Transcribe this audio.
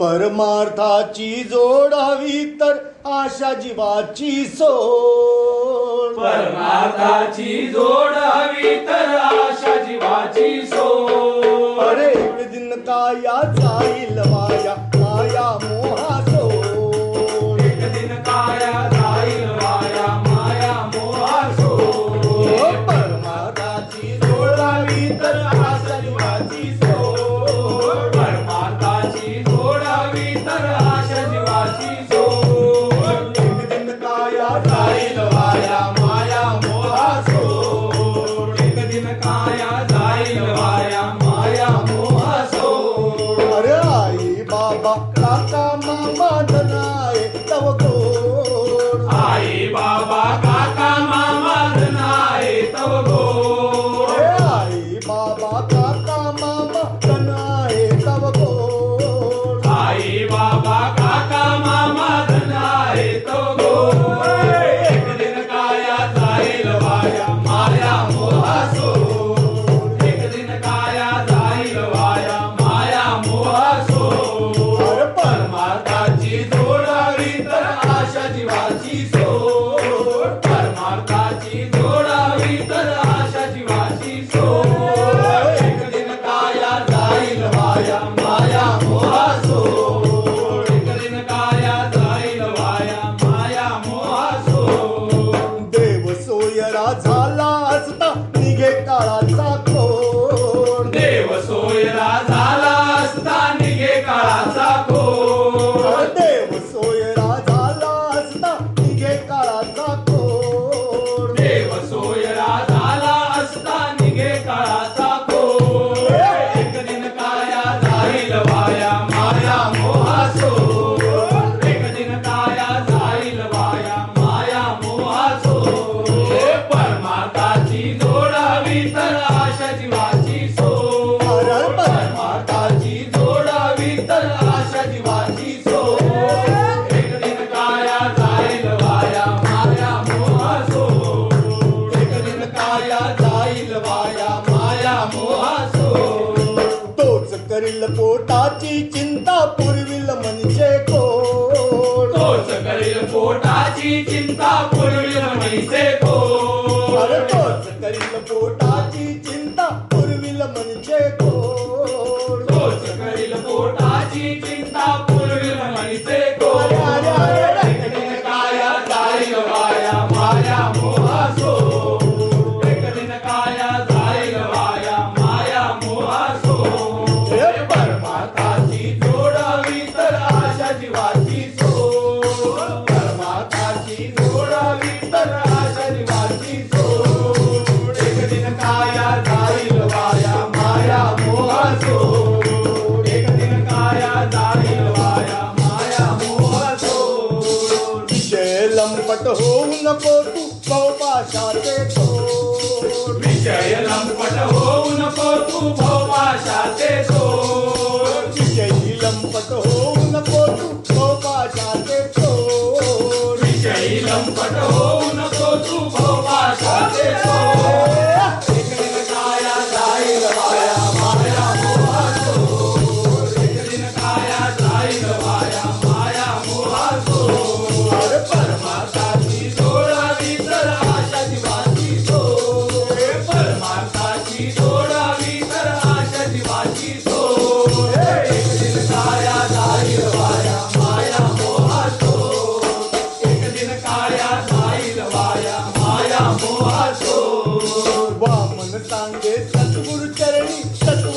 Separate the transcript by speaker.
Speaker 1: परमार्थाची जोडावी तर आशा जीवाची सोड.
Speaker 2: परमार्थाची
Speaker 1: जोडावी तर
Speaker 2: राजा माया माया मोहासो.
Speaker 1: तोच करील पोटाची चिंता पुरविल म्हणजे कोण?
Speaker 2: तोच
Speaker 1: म्हणजे
Speaker 2: करील
Speaker 1: विषय लंपट होऊन सतगुरु चरणी
Speaker 2: सत